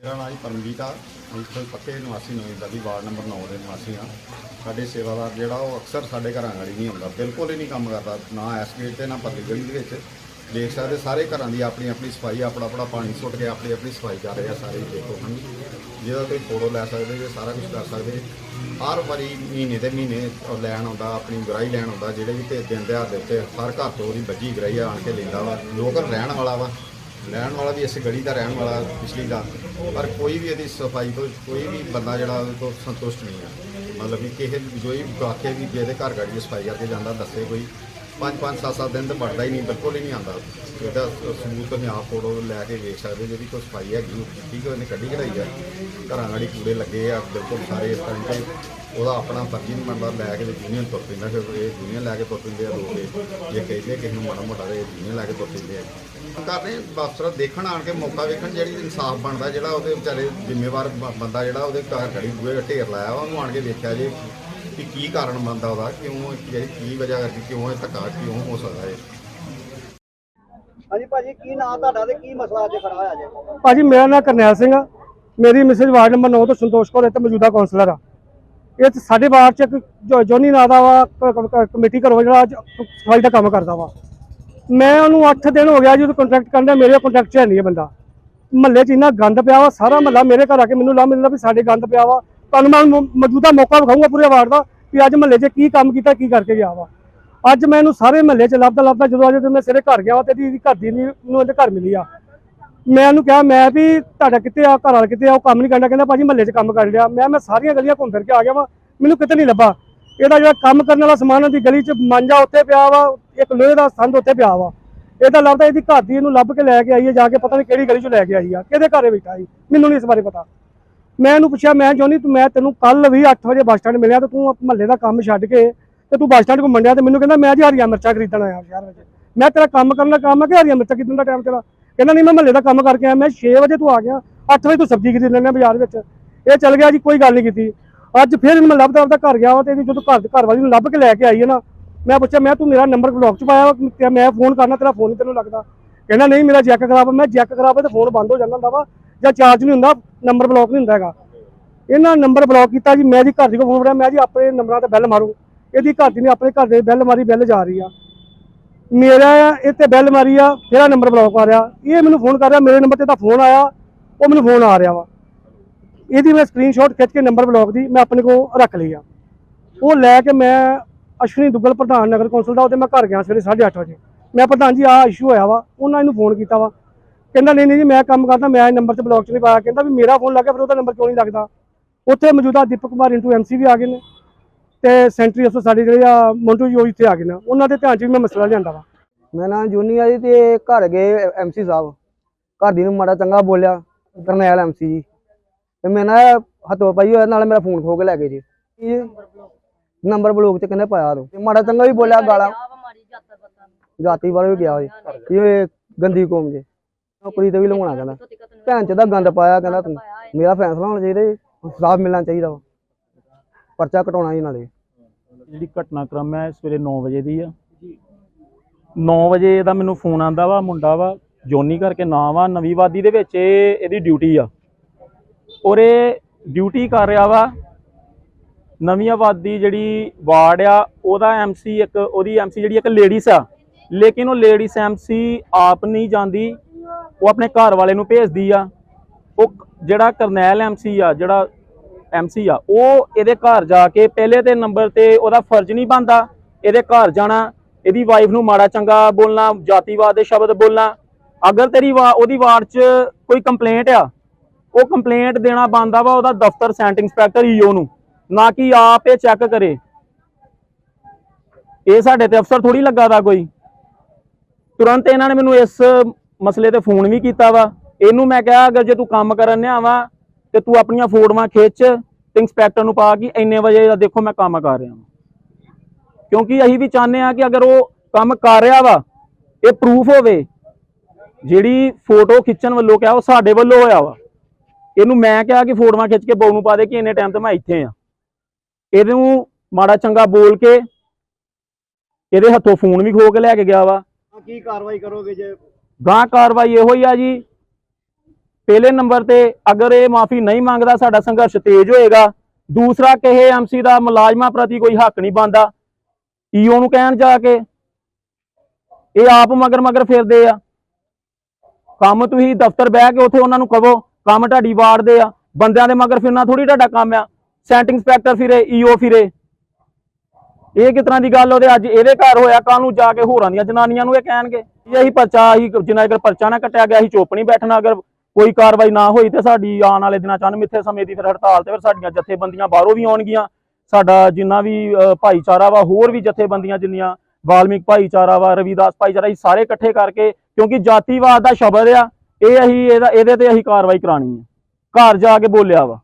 ਮੇਰਾ ਨਾਮ ਜੀ ਪਰਮਜੀਤ ਆ। ਅਸੀਂ ਪੱਕੇ ਨਿਵਾਸੀ ਨਵੇਂ ਦਾ ਵੀ ਵਾਰਡ ਨੰਬਰ 9 ਦੇ ਨਿਵਾਸੀ ਆ ਸਾਡੇ ਸੇਵਾਦਾਰ ਜਿਹੜਾ ਉਹ ਅਕਸਰ ਸਾਡੇ ਘਰਾਂ ਗਾੜੀ ਨਹੀਂ ਹੁੰਦਾ ਬਿਲਕੁਲ ਹੀ ਨਹੀਂ ਕੰਮ ਕਰਦਾ, ਨਾ ਐਸ ਗੇਟ ਤੇ, ਨਾ ਪਰਲੀ ਗਲੀ ਦੇ ਵਿੱਚ। ਦੇਖ ਸਕਦੇ ਸਾਰੇ ਘਰਾਂ ਦੀ ਆਪਣੀ ਆਪਣੀ ਸਫ਼ਾਈ ਆਪਣਾ ਆਪਣਾ ਪਾਣੀ ਸੁੱਟ ਕੇ ਆਪਣੀ ਆਪਣੀ ਸਫ਼ਾਈ ਕਰ ਰਹੇ ਆ ਸਾਰੇ ਦੇਖੋ ਹਨ ਜਿਹਦਾ ਕੋਈ ਫੋਟੋ ਲੈ ਸਕਦੇ ਜੇ, ਸਾਰਾ ਕੁਝ ਕਰ ਸਕਦੇ ਹਰ ਵਾਰੀ ਮਹੀਨੇ ਦੇ ਮਹੀਨੇ ਲੈਣ ਆਉਂਦਾ, ਆਪਣੀ ਗਰਾਈ ਲੈਣ ਆਉਂਦਾ, ਜਿਹੜੇ ਵੀ ਤੇ ਦਿਨ ਦਿਹਾੜ ਦੇ ਉੱਤੇ, ਹਰ ਘਰ ਤੋਂ ਉਹਦੀ ਬੱਜੀ ਗਰਾਈ ਆਣ ਕੇ ਲੈਂਦਾ ਵਾ। ਲੋਕਲ ਰਹਿਣ ਵਾਲਾ ਵਾ। ਰਹਿਣ ਵਾਲਾ ਵੀ ਇਸ ਗਲੀ ਦਾ ਰਹਿਣ ਵਾਲਾ ਪਿਛਲੀ ਦਾ, ਪਰ ਕੋਈ ਵੀ ਇਹਦੀ ਸਫ਼ਾਈ ਤੋਂ, ਕੋਈ ਵੀ ਬੰਦਾ ਜਿਹੜਾ ਉਹਦੇ ਤੋਂ ਸੰਤੁਸ਼ਟ ਨਹੀਂ ਆ। ਮਤਲਬ ਕਿ ਕਿਸੇ ਜੋ ਕੋਈ ਵੀ ਆਖੇ ਵੀ ਜਿਹਦੇ ਘਰ ਗਾੜੀ ਦੀ ਸਫ਼ਾਈ ਕਰਕੇ ਜਾਂਦਾ, ਦੱਸੇ ਕੋਈ। ਪੰਜ ਪੰਜ ਸੱਤ ਸੱਤ ਦਿਨ ਤਾਂ ਵੜਦਾ ਹੀ ਨਹੀਂ ਬਿਲਕੁਲ ਹੀ ਨਹੀਂ ਆਉਂਦਾ। ਇਹਦਾ ਸਬੂਤ ਤੁਸੀਂ ਆਪ ਫੋਟੋ ਲੈ ਕੇ ਵੇਖ ਸਕਦੇ ਜਿਹੜੀ ਕੋਈ ਸਫ਼ਾਈ ਹੈ ਉਹ ਠੀਕ ਹੈ ਉਹਨੇ ਕੱਢੀ ਕਢਾਈ ਆ। ਘਰਾਂ ਗਾੜੀ ਕੂੜੇ ਲੱਗੇ ਆ ਬਿਲਕੁਲ ਸਾਰੇ ਇਸ ਤਰ੍ਹਾਂ ਤੇ ਉਹਦਾ ਆਪਣਾ ਫਰਜ਼ੀ ਨਹੀਂ ਬਣਦਾ ਲੈ ਕੇ ਯੂਨੀਅਨ ਤੁਰ ਪੈਂਦਾ ਫਿਰ ਇਹ ਯੂਨੀਅਨ ਲੈ ਕੇ ਤੁਰ ਪੈਂਦੇ ਆ ਲੋਕ ਜੇ ਕਹਿੰਦੇ ਕਿਸੇ ਨੂੰ ਮਾੜਾ ਮੋਟਾ ਤੇ ਯੂਨੀਅਨ ਲੈ ਕੇ ਤੁਰ ਪੈਂਦੇ ਆ। ਕਰਦੇ ਬਸ ਦੇਖਣ ਆਣ ਕੇ ਮੌਕਾ ਵੇਖਣ ਜਿਹੜੀ ਇਨਸਾਫ ਬਣਦਾ ਜਿਹੜਾ ਉਹਦੇ ਵਿਚਾਰੇ ਜ਼ਿੰਮੇਵਾਰ ਬੰਦਾ ਜਿਹੜਾ ਉਹਦੇ ਘਰ ਖੜੀ ਬੂਹੇ ਢੇਰ ਲਾਇਆ ਵਾ, ਉਹਨੂੰ ਆਣ ਕੇ ਵੇਖਿਆ ਜੇ ਕਿ ਕੀ ਕਾਰਨ ਬਣਦਾ ਉਹਦਾ? ਕਿਉਂ ਜਿਹੜੀ ਕੀ ਵਜ੍ਹਾ ਕਰਕੇ ਕਿਉਂ ਇਹ ਧੱਕਾ ਕਿਉਂ ਹੋ ਸਕਦਾ ਹੈ ਹਾਂਜੀ ਭਾਜੀ ਕੀ ਨਾਂ ਤੁਹਾਡਾ ਤੇ ਕੀ ਮਸਲਾ ਅੱਜ ਖੜਾ ਹੋਇਆ ਜੇ? ਭਾਜੀ ਮੇਰਾ ਨਾਮ ਕਰਨੈਲ ਸਿੰਘ ਆ। ਮੇਰੀ ਮਿਸਿਸ ਵਾਰਡ ਨੰਬਰ 9 ਤੋਂ ਸੰਤੋਸ਼ ਕੌਰ ਇੱਥੇ ਮੌਜੂਦਾ ਕਾਉਂਸਲਰ ਆ। ਇਹ 'ਚ ਸਾਡੇ ਵਾਰਡ ਚ ਇੱਕ ਜੋਨੀ ਨਾਂ ਦਾ ਵਾ ਕਮੇਟੀ ਘਰੋਂ ਜਿਹੜਾ ਅੱਜ ਸਫ਼ਾਈ ਦਾ ਕੰਮ ਕਰਦਾ ਵਾ। ਮੈਂ ਉਹਨੂੰ 8 ਦਿਨ ਹੋ ਗਿਆ ਜਦੋਂ ਕੰਟਰੈਕਟ ਕਰਦਾ ਮੇਰੇ ਕੰਟਰੈਕਟ 'ਚ ਹੈ ਨਹੀਂ ਇਹ ਬੰਦਾ। ਮਹੱਲੇ 'ਚ ਇੰਨਾ ਗੰਦ ਪਿਆ ਵਾ ਸਾਰਾ ਮਹੱਲਾ ਮੇਰੇ ਘਰ ਆ ਕੇ ਮੈਨੂੰ ਲਾ ਮਿਲਦਾ ਵੀ ਸਾਡੇ ਗੰਦ ਪਿਆ ਵਾ। ਤੁਹਾਨੂੰ ਮੈਂ ਮੌਜੂਦਾ ਮੌਕਾ ਵਿਖਾਊਂਗਾ ਪੂਰੇ ਵਾਰਡ ਦਾ ਵੀ ਅੱਜ ਮਹੱਲੇ 'ਚ ਕੀ ਕੰਮ ਕੀਤਾ, ਕੀ ਕਰਕੇ ਗਿਆ ਵਾ। ਅੱਜ ਮੈਂ ਇਹਨੂੰ ਸਾਰੇ ਮਹੱਲੇ 'ਚ ਲੱਭਦਾ ਲੱਭਦਾ ਜਦੋਂ ਅੱਜ ਮੈਂ ਸਿਰੇ ਘਰ ਗਿਆ ਵਾ ਤੇ ਇਹਦੀ ਘਰ ਦੀ ਨਹੀਂ ਨੂੰ ਇਹਦੇ ਘਰ ਮਿਲੀ ਆ। ਮੈਂ ਉਹਨੂੰ ਕਿਹਾ, ਮੈਂ ਵੀ ਤੁਹਾਡਾ ਕਿੱਥੇ ਆ, ਘਰ ਵਾਲਾ ਕਿੱਥੇ ਆ, ਉਹ ਕੰਮ ਨਹੀਂ ਕਰਦਾ, ਕਹਿੰਦਾ ਭਾਜੀ ਮਹੱਲੇ 'ਚ ਕੰਮ ਕਰ ਲਿਆ। ਮੈਂ ਮੈਂ ਸਾਰੀਆਂ ਗਲੀਆਂ ਘੁੰਮ ਫਿਰ ਕੇ ਆ ਗਿਆ ਵਾ, ਮੈਨੂੰ ਕਿਤੇ ਨਹੀਂ ਲੱਭਾ। ਇਹਦਾ ਜਿਹੜਾ ਕੰਮ ਕਰਨ ਵਾਲਾ ਸਮਾਨ ਉਹਦੀ ਗਲੀ 'ਚ ਮਾਂਜਾ ਉੱਥੇ ਪਿਆ ਵਾ, ਇੱਕ ਲੋਹੇ ਦਾ ਸੰਦ ਉੱਥੇ ਪਿਆ ਵਾ। ਇਹਦਾ ਲੱਭਦਾ ਇਹਦੀ ਘਰ ਦੀ ਇਹਨੂੰ ਲੱਭ ਕੇ ਲੈ ਕੇ ਆਈ ਹੈ ਜਾ ਕੇ ਪਤਾ ਨਹੀਂ ਕਿਹੜੀ ਗਲੀ 'ਚੋਂ ਲੈ ਕੇ ਆਈ ਆ, ਕਿਹਦੇ ਘਰੇ ਬੈਠਾ ਸੀ, ਮੈਨੂੰ ਨਹੀਂ ਇਸ ਬਾਰੇ ਪਤਾ। ਮੈਂ ਇਹਨੂੰ ਪੁੱਛਿਆ ਮੈਂ ਜੋਨੀ ਤੂੰ ਮੈਂ ਤੈਨੂੰ ਕੱਲ ਵੀ 8 ਵਜੇ ਬੱਸ ਸਟੈਂਡ ਮਿਲਿਆ ਤੇ ਤੂੰ ਮਹੱਲੇ ਦਾ ਕੰਮ ਛੱਡ ਕੇ ਤੇ ਤੂੰ ਬੱਸ ਸਟੈਂਡ ਘੁੰਮਣ ਡਿਆ ਤੇ ਮੈਨੂੰ ਕਹਿੰਦਾ ਮੈਂ ਜੀ ਹਰੀਆਂ ਮਿਰਚਾਂ ਖਰੀਦਣ ਆਇਆ ਸ਼ਹਿਰ ਵਿੱਚ। ਮੈਂ ਤੇਰਾ ਕੰਮ ਕਰਨ ਦਾ ਕੰਮ ਹੈ ਕਿ ਹਰੀਆਂ ਮਿਰਚਾਂ ਖਰੀਦਣ ਦਾ ਟਾਈਮ ਤੇਰਾ? ਕਹਿੰਦਾ ਨਹੀਂ ਮੈਂ ਮਹੱਲੇ ਦਾ ਕੰਮ ਕਰਕੇ ਆਇਆ ਮੈਂ 6 ਵਜੇ ਤੂੰ ਆ ਗਿਆ 8 ਵਜੇ ਤੋਂ ਸਬਜ਼ੀ ਖਰੀਦ ਲੈਣਾ ਬਾਜ਼ਾਰ ਵਿੱਚ। ਇਹ ਚੱਲ ਗਿਆ ਜੀ ਕੋਈ ਗੱਲ ਨਹੀਂ ਕੀਤੀ। ਅੱਜ ਫਿਰ ਮੈਂ ਲੱਭਦਾ ਆਪਦਾ ਘਰ ਗਿਆ ਵਾ ਤੇ ਜਦੋਂ ਘਰ ਘਰ ਵਾਲੀ ਨੂੰ ਲੱਭ ਕੇ ਲੈ ਕੇ ਆਈ ਹੈ ਨਾ ਮੈਂ ਪੁੱਛਿਆ ਮੈਂ ਤੂੰ ਮੇਰਾ ਨੰਬਰ ਬਲੌਕ ਚ ਪਾਇਆ ਵਾ, ਮੈਂ ਫੋਨ ਕਰਨਾ ਤੇਰਾ ਫੋਨ ਨਹੀਂ ਤੈਨੂੰ ਲੱਗਦਾ? ਕਹਿੰਦਾ ਨਹੀਂ ਮੇਰਾ ਜੈਕ ਖਰਾਬ ਆ ਮੈਂ ਜੈਕ ਖਰਾਬ ਹੈ ਤੇ ਫੋਨ ਬੰਦ ਹੋ ਜਾਂਦਾ ਹੁੰਦਾ ਵਾ। ਜਾਂ ਚਾਰਜ ਨਹੀਂ ਹੁੰਦਾ ਨੰਬਰ ਬਲੌਕ ਨਹੀਂ ਹੁੰਦਾ ਹੈਗਾ। ਇਹਨਾਂ ਨੰਬਰ ਬਲੌਕ ਕੀਤਾ ਜੀ, ਮੈਂ ਜੀ ਘਰ ਦੀ ਕੋ ਫੋਨ ਫੜਿਆ, ਮੈਂ ਜੀ ਆਪਣੇ ਨੰਬਰਾਂ ਤੇ ਬੈਲ ਮਾਰੂ। ਇਹਦੀ ਘਰ ਦੀ ਨੇ, ਆਪਣੇ ਘਰ ਦੇ ਬੈਲ ਮਾਰੀ ਬੈਲ ਜਾ ਰਹੀ ਆ। ਮੇਰਾ ਇੱਥੇ ਬੈਲ ਮਾਰੀ ਆ ਤੇਰਾ ਨੰਬਰ ਬਲੌਕ ਆ ਰਿਹਾ। ਇਹ ਮੈਨੂੰ ਫੋਨ ਕਰ ਰਿਹਾ, ਮੇਰੇ ਨੰਬਰ ਤੇ ਤਾਂ ਫੋਨ ਆਇਆ, ਉਹ ਮੈਨੂੰ ਫੋਨ ਆ ਰਿਹਾ ਵਾ। ਇਹਦੀ ਮੈਂ ਸਕਰੀਨਸ਼ਾਟ ਖਿੱਚ ਕੇ ਨੰਬਰ ਬਲੌਕ ਦੀ, ਮੈਂ ਆਪਣੇ ਕੋਲ ਰੱਖ ਲਈ ਆ। ਉਹ ਲੈ ਕੇ ਮੈਂ ਅਸ਼ਵਨੀ ਦੁੱਗਲ ਪ੍ਰਧਾਨ ਨਗਰ ਕੌਂਸਲ ਦਾ, ਉਹਦੇ ਮੈਂ ਘਰ ਗਿਆ ਸਵੇਰੇ 8:30 ਵਜੇ। ਮੈਂ ਪ੍ਰਧਾਨ ਜੀ, ਆਹ ਇਸ਼ੂ ਹੋਇਆ ਵਾ। ਉਹਨਾਂ ਇਹਨੂੰ ਫੋਨ ਕੀਤਾ ਵਾ। ਕਹਿੰਦਾ ਨਹੀਂ ਨਹੀਂ ਜੀ ਮੈਂ ਕੰਮ ਕਰਦਾ ਮੈਂ ਇਹ ਨੰਬਰ ਤੇ ਬਲੌਕ 'ਚ ਨਹੀਂ ਪਾਇਆ। ਕਹਿੰਦਾ ਵੀ ਮੇਰਾ ਫੋਨ ਲੱਗਿਆ ਫਿਰ ਉਹਦਾ ਨੰਬਰ ਕਿਉਂ ਨਹੀਂ ਲੱਗਦਾ? ਉੱਥੇ ਮੌਜੂਦਾ ਦੀਪਕ ਕੁਮਾਰ ਇੰਟੂ ਐਮਸੀ ਵੀ ਆ ਗਏ ਨੇ ਤੇ ਸੈਂਟਰੀ ਅਫਸਰ ਸਾਡੇ ਜਿਹੜੇ ਆ ਮੋਂਟੂ ਜੀ ਉਹ ਇੱਥੇ ਆ ਗਏ ਨੇ। ਉਹਨਾਂ ਦੇ ਧਿਆਨ 'ਚ ਵੀ ਮੈਂ ਮਸਲਾ ਲਿਆਂਦਾ ਵਾ। ਮੈਂ ਨਾ ਜੂਨੀ ਆ ਜੀ ਤੇ ਘਰ ਗਏ ਐਮਸੀ ਸਾਹਿਬ। ਘਰ ਦੀ ਨੂੰ ਮਾੜਾ ਚੰਗਾ ਬੋਲਿਆ ਕਰਨੈਲ ਐਮਸੀ ਜੀ। ਤੇ ਮੈਂ ਨਾ ਹੱਥੋਂ ਪਾਈ ਹੋਇਆ ਨਾਲ ਮੇਰਾ ਫੋਨ ਖੋ ਕੇ ਲੈ ਗਏ ਜੀ। ਨੰਬਰ ਬਲੌਕ ਤੇ ਕਹਿੰਦੇ ਪਾਇਆ ਰੋ ਤੇ ਮਾੜਾ ਚੰਗਾ ਵੀ ਬੋਲਿਆ ਗਾਲਾਂ। ਜਾਤੀ ਵਾਲੇ ਵੀ ਗਿਆ ਜੀ ਇਹ ਗੰਦੀ ਕੌਮ ਜੇ। ਨੌਕਰੀ ਤੇ ਵੀ ਲਵਾਉਣਾ ਕਹਿੰਦਾ। ਭੈਣ ਚ ਦਾ ਗੰਦ ਪਾਇਆ ਕਹਿੰਦਾ ਤੂੰ। ਮੇਰਾ ਫੈਸਲਾ ਹੋਣਾ ਚਾਹੀਦਾ ਜੀ ਇਨਸਾਫ ਮਿਲਣਾ ਚਾਹੀਦਾ ਵਾ। ਪਰਚਾ ਕਟਾਉਣਾ ਜੀ ਨਾਲੇ। ਜਿਹੜੀ ਘਟਨਾਕ੍ਰਮ ਹੈ ਸਵੇਰੇ 9 ਵਜੇ ਦੀ ਆ। 9 ਵਜੇ ਦਾ ਮੈਨੂੰ ਫੋਨ ਆਂਦਾ ਵਾ ਮੁੰਡਾ ਵਾ ਜੋਨੀ ਕਰਕੇ ਨਾਮ ਆ ਨਵੀਂ ਵਾਦੀ ਦੇ ਵਿੱਚ ਇਹ ਇਹਦੀ ਡਿਊਟੀ ਆ। ਔਰ ਇਹ ਡਿਊਟੀ ਕਰ ਰਿਹਾ ਵਾ ਨਵੀਂ ਆਬਾਦੀ ਜਿਹੜੀ ਵਾਰਡ ਆ ਉਹਦਾ ਐਮਸੀ ਇੱਕ ਉਹਦੀ ਐਮਸੀ ਜਿਹੜੀ ਇੱਕ ਲੇਡੀਸ ਆ। ਲੇਕਿਨ ਉਹ ਲੇਡੀਸ ਐਮਸੀ ਆਪ ਨਹੀਂ ਜਾਂਦੀ। ਉਹ ਆਪਣੇ ਘਰ ਵਾਲੇ ਨੂੰ ਭੇਜਦੀ ਆ। ਉਹ ਜਿਹੜਾ ਕਰਨੈਲ ਐਮਸੀ ਆ, ਜਿਹੜਾ ਐਮਸੀ ਆ, ਉਹ ਇਹਦੇ ਘਰ ਜਾ ਕੇ ਪਹਿਲੇ ਤੇ ਨੰਬਰ ਤੇ ਉਹਦਾ ਫਰਜ਼ ਨਹੀਂ ਬਣਦਾ। ਇਹਦੇ ਘਰ ਜਾਣਾ, ਇਹਦੀ ਵਾਈਫ ਨੂੰ ਮਾੜਾ ਚੰਗਾ ਬੋਲਣਾ, ਜਾਤੀਵਾਦ ਦੇ ਸ਼ਬਦ ਬੋਲਣਾ। ਅਗਰ ਤੇਰੀ ਵਾ, ਉਹਦੀ ਵਾਰਡ 'ਚ ਕੋਈ ਕੰਪਲੇਂਟ ਆ, ਉਹ ਕੰਪਲੇਂਟ ਦੇਣਾ ਬਣਦਾ ਵਾ ਉਹਦਾ ਦਫ਼ਤਰ ਸੈਂਟ ਇੰਸਪੈਕਟਰ ਈਓ ਨੂੰ। ਨਾ ਕਿ ਆਪ ਇਹ ਚੈੱਕ ਕਰੇ। ਇਹ ਸਾਡੇ ਤੇ ਅਫਸਰ ਥੋੜੀ ਲੱਗਾ ਦਾ ਕੋਈ। ਤੁਰੰਤ ਇਹਨਾਂ ਨੇ ਮੈਨੂੰ ਇਸ ਮਸਲੇ ਤੇ ਫੋਨ ਵੀ ਕੀਤਾ ਵਾ। ਇਹਨੂੰ ਮੈਂ ਕਿਹਾ, ਅਗਰ ਜੇ ਤੂੰ ਕੰਮ ਕਰਨ ਨਿਆ ਤੇ ਤੂੰ ਆਪਣੀਆਂ ਫੋਟੋਆਂ ਖਿੱਚ ਤੇ ਇੰਸਪੈਕਟਰ ਨੂੰ ਪਾ ਕਿ ਇੰਨੇ ਵਜੇ ਦਾ ਦੇਖੋ ਮੈਂ ਕੰਮ ਕਰ ਰਿਹਾ ਹਾਂ ਕਿਉਂਕਿ ਅਸੀਂ ਵੀ ਚਾਹੁੰਦੇ ਆ ਕਿ ਅਗਰ ਉਹ ਕੰਮ ਕਰ ਰਿਹਾ ਵਾ, ਇਹ ਪ੍ਰੂਫ ਹੋਵੇ, ਜਿਹੜੀ ਫੋਟੋ ਖਿੱਚਣ ਵੱਲੋਂ ਕਿਹਾ, ਉਹ ਸਾਡੇ ਵੱਲੋਂ ਹੋਇਆ ਵਾ। ਇਹਨੂੰ ਮੈਂ ਕਿਹਾ ਕਿ ਫੋਟੋਆਂ ਖਿੱਚ ਕੇ ਬੋਲ ਨੂੰ ਪਾ ਦੇ ਕਿ ਇੰਨੇ ਟਾਈਮ ਤੇ ਮੈਂ ਇੱਥੇ ਆ ਇਹਨੂੰ ਮਾੜਾ ਚੰਗਾ ਬੋਲ ਕੇ, ਇਹਦੇ ਹੱਥੋਂ ਫੋਨ ਵੀ ਖੋ ਕੇ ਲੈ ਕੇ ਗਿਆ ਵਾ। ਕੀ ਕਾਰਵਾਈ ਕਰੋਗੇ ਜੇ ਗਾਂ ਕਾਰਵਾਈ ਇਹੋ ਹੀ ਆ ਜੀ। ਪਹਿਲੇ ਨੰਬਰ ਤੇ ਅਗਰ ਇਹ ਮਾਫੀ ਨਹੀਂ ਮੰਗਦਾ, ਸਾਡਾ ਸੰਘਰਸ਼ ਤੇਜ਼ ਹੋਏਗਾ। ਦੂਸਰਾ, ਕਿਸੇ ਐਮਸੀ ਦਾ ਮੁਲਾਜ਼ਮਾਂ ਪ੍ਰਤੀ ਕੋਈ ਹੱਕ ਨਹੀਂ ਬਣਦਾ। ਈਓ ਨੂੰ ਕਹਿਣ ਜਾ ਕੇ, ਇਹ ਆਪ ਮਗਰ ਮਗਰ ਫਿਰਦੇ ਆ। ਕੰਮ ਤੁਸੀਂ ਦਫ਼ਤਰ ਬਹਿ ਕੇ ਉੱਥੇ ਉਹਨਾਂ ਨੂੰ ਕਹੋ, ਕੰਮ ਤੁਹਾਡੀ ਵਾੜਦੇ ਆ। ਬੰਦਿਆਂ ਦੇ ਮਗਰ ਫਿਰਨਾ ਥੋੜੀ ਤੁਹਾਡਾ ਕੰਮ ਆ। ਸੈਂਟ ਇੰਸਪੈਕਟਰ ਫਿਰੇ ਈਓ ਫਿਰੇ। ਇਹ ਕਿਸ ਤਰ੍ਹਾਂ ਦੀ ਗੱਲ ਉਹਦੇ? ਅੱਜ ਇਹਦੇ ਘਰ ਹੋਇਆ ਕੱਲ ਨੂੰ ਜਾ ਕੇ ਹੋਰਾਂ ਦੀਆਂ ਜਨਾਨੀਆਂ ਨੂੰ ਇਹ ਕਹਿਣਗੇ। ਇਹ ਅਸੀਂ ਪਰਚਾ ਅਸੀਂ ਜਿੰਨਾ ਅਗਰ ਪਰਚਾ ਨਾ ਕੱਟਿਆ ਗਿਆ ਅਸੀਂ ਚੁੱਪ ਨਹੀਂ ਬੈਠਣਾ ਅਗਰ ਕੋਈ ਕਾਰਵਾਈ ਨਾ ਹੋਈ ਤੇ ਸਾਡੀ ਆਉਣ ਵਾਲੇ ਦਿਨਾਂ ਚ ਮਿੱਥੇ ਸਮੇਂ ਦੀ ਫਿਰ ਹੜਤਾਲ ਤੇ ਫਿਰ ਸਾਡੀਆਂ ਜਥੇਬੰਦੀਆਂ ਬਾਹਰੋਂ ਵੀ ਆਉਣਗੀਆਂ। ਸਾਡਾ ਜਿੰਨਾ ਵੀ ਅ, ਭਾਈਚਾਰਾ ਵਾ ਹੋਰ ਵੀ ਜਥੇਬੰਦੀਆਂ ਜਿੰਨੀਆਂ ਵਾਲਮੀਕ ਭਾਈਚਾਰਾ ਵਾ ਰਵੀਦਾਸ ਭਾਈਚਾਰਾ ਇਹ ਸਾਰੇ ਇਕੱਠੇ ਕਰਕੇ ਕਿਉਂਕਿ ਜਾਤੀਵਾਦ ਦਾ ਸ਼ਬਦ ਆ ਇਹ ਅਸੀਂ ਇਹਦਾ ਇਹਦੇ ਤੇ ਅਸੀਂ ਕਾਰਵਾਈ ਕਰਾਣੀ ਹੈ ਘਰ ਜਾ ਕੇ ਬੋਲਿਆ ਵਾ।